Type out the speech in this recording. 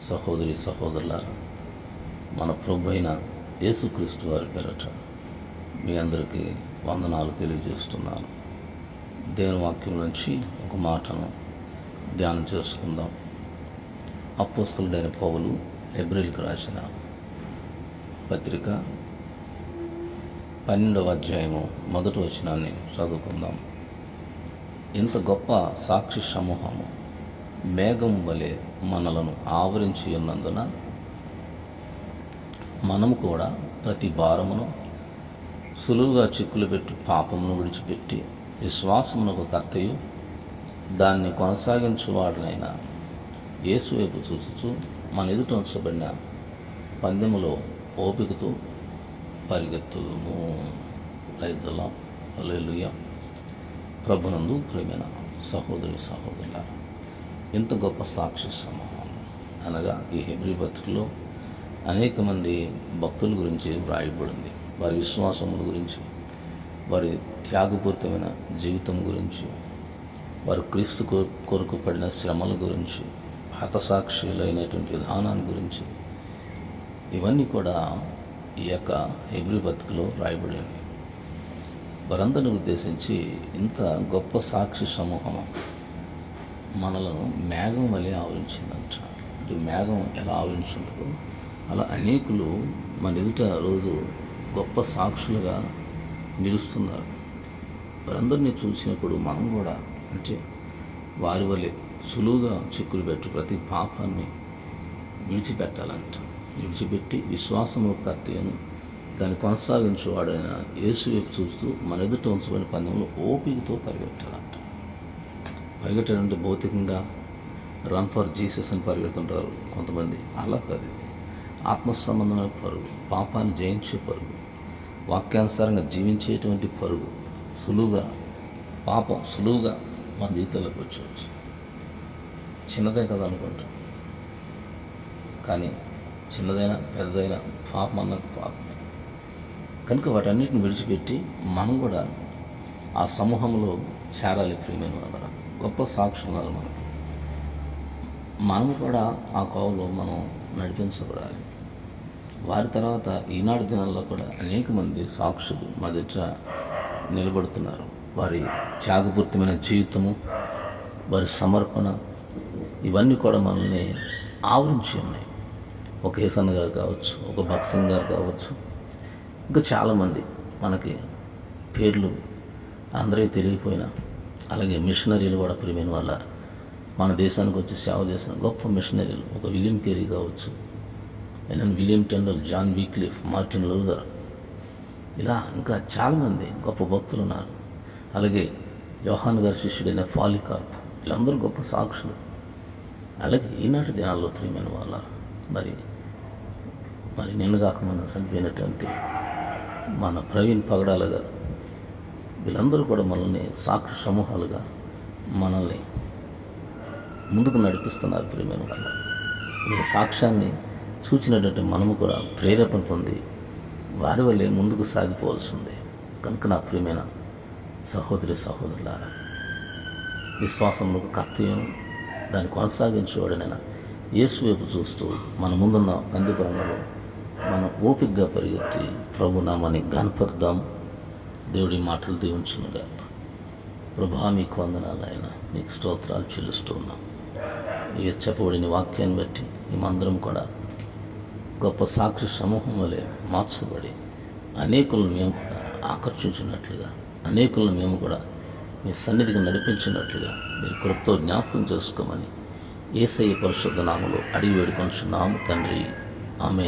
సహోదరి సహోదరుల మన ప్రభు అయిన యేసుక్రీస్తు వారి పేరట మీ అందరికీ వందనాలు తెలియజేస్తున్నాను. దేవుని వాక్యం నుంచి ఒక మాటను ధ్యానం చేసుకుందాం. అపోస్తుడైన పౌలు ఎబ్రిల్కి రాసిన పత్రిక పన్నెండవ అధ్యాయము మొదటి వచనాన్ని చదువుకుందాం. ఇంత గొప్ప సాక్షి సమూహము మేఘం వలె మనలను ఆవరించి ఉన్నందున మనము కూడా ప్రతి భారమును సులువుగా చిక్కులు పెట్టి పాపమును విడిచిపెట్టి విశ్వాసమునకు కర్తయు దాన్ని కొనసాగించువాడనైనా యేసు వైపు చూచుచు మన ఎదుట ఉంచబడిన పందెములో ఓపికతో పరిగెత్తుము రైతులం ప్రభునందు ప్రేమైన సహోదరి సహోదరులారు ఇంత గొప్ప సాక్షి సమూహం. అనగా ఈ హెబ్రి బతుకులో అనేక మంది భక్తుల గురించి వ్రాయబడింది. వారి విశ్వాసముల గురించి వారి త్యాగపూరితమైన జీవితం గురించి వారు క్రీస్తు కొరకు పడిన శ్రమల గురించి హతసాక్షులైనటువంటి విధానాన్ని గురించి ఇవన్నీ కూడా ఈ యొక్క హెబ్రి బతుకులో రాయబడింది వారందరిని ఉద్దేశించి ఇంత గొప్ప సాక్షి సమూహం మనలో మేఘం వలె ఆవరించిందంట. ఇది మేఘం ఎలా ఆవరించుంటుందో అలా అనేకులు మన ఎదుట రోజు గొప్ప సాక్షులుగా నిలుస్తున్నారు. వారందరినీ చూసినప్పుడు మనం కూడా అంటే వారి వలె సులువుగా చిక్కులు పెట్టి ప్రతి పాపాన్ని విడిచిపెట్టాలంట. విడిచిపెట్టి విశ్వాసము కర్తయ్యను దాన్ని కొనసాగించేవాడైన యేసు వైపు చూస్తూ మన ఎదుట ఉంచబడిన పందెంలో ఓపికతో పరిగెట్టాలంట. పరిగెట్టాలంటే భౌతికంగా రన్ ఫర్ జీసస్ అని పరిగెడుతుంటారు కొంతమంది. అలా కాదు ఇది. ఆత్మ సంబంధమైన పరుగు పాపాన్ని జయించే పరుగు వాక్యానుసారంగా జీవించేటువంటి పరుగు సులువుగా పాపం సులువుగా మన జీవితంలోకి వచ్చేవచ్చు చిన్నదే కదా అనుకుంటాం. కానీ చిన్నదైనా పెద్దదైనా పాపం అన్నది పాపం కనుక వాటన్నిటిని విడిచిపెట్టి మనం కూడా ఆ సమూహంలో చేరాలి ప్రియమైన వాళ్ళ గొప్ప సాక్షులు మనం. మనం కూడా ఆ కోవలో మనం నడిపించబడాలి. వారి తర్వాత ఈనాటి దినాల్లో కూడా అనేక మంది సాక్షులు మా దగ్గర నిలబడుతున్నారు. వారి త్యాగపూర్తమైన జీవితము వారి సమర్పణ ఇవన్నీ కూడా మనల్ని ఆవరించి ఉన్నాయి. ఒక హేసన్ గారు కావచ్చు ఒక భక్సన్ గారు కావచ్చు ఇంకా చాలామంది మనకి పేర్లు అందరికీ తెలియపోయినా అలాగే మిషనరీలు కూడా ప్రియమైన వాళ్ళ. మన దేశానికి వచ్చి సేవ చేసిన గొప్ప మిషనరీలు. ఒక విలియం కేరీ కావచ్చు. NN William Tyndale John Wycliffe Martin Luther. ఇలా ఇంకా చాలామంది గొప్ప భక్తులు ఉన్నారు. అలాగే యోహాన్ గారి శిష్యుడైన ఫాలికార్ప్ వీళ్ళందరూ గొప్ప సాక్షులు. అలాగే ఈనాటి దినాల్లో ప్రియమైన వాళ్ళ. మరి మరి నిన్ను కాకముందు చనిపోయినటువంటి మన ప్రవీణ్ పగడాల గారు. వీళ్ళందరూ కూడా మనల్ని సాక్షి సమూహాలుగా మనల్ని ముందుకు నడిపిస్తున్నారు ప్రియమైన వాళ్ళు. ఈ సాక్ష్యాన్ని చూచినటువంటి మనము కూడా ప్రేరేపణ పొంది వారి వల్లే ముందుకు సాగిపోవాల్సిందే. కనుక నా ప్రియమైన సహోదరి సహోదరులారా విశ్వాసంలో కర్తవ్యం దాన్ని కొనసాగించేవాడనైనా యేసు వైపు చూస్తూ మన ముందున్న పందిపరంలో మనం ఓపికగా పరిగెత్తి ప్రభు నామని గనపరుద్దాం దేవుడి మాటలు దీవించునుగా ప్రభా మీకు వందనాలు ఆయన నీకు స్తోత్రాలు చెల్లిస్తూ ఉన్నాం ఈ చెప్పబడిన వాక్యాన్ని బట్టి మేమందరం కూడా గొప్ప సాక్షి సమూహం వలె మార్చబడి అనేకులను మేము కూడా ఆకర్షించినట్లుగా అనేకులను మేము కూడా మీ సన్నిధికి నడిపించినట్లుగా మీరు కృప్తో జ్ఞాపకం చేసుకోమని ఏసఐ పరిశుద్ధ నామలో అడిగి వేడుకొంచున్నాము తండ్రి. ఆమె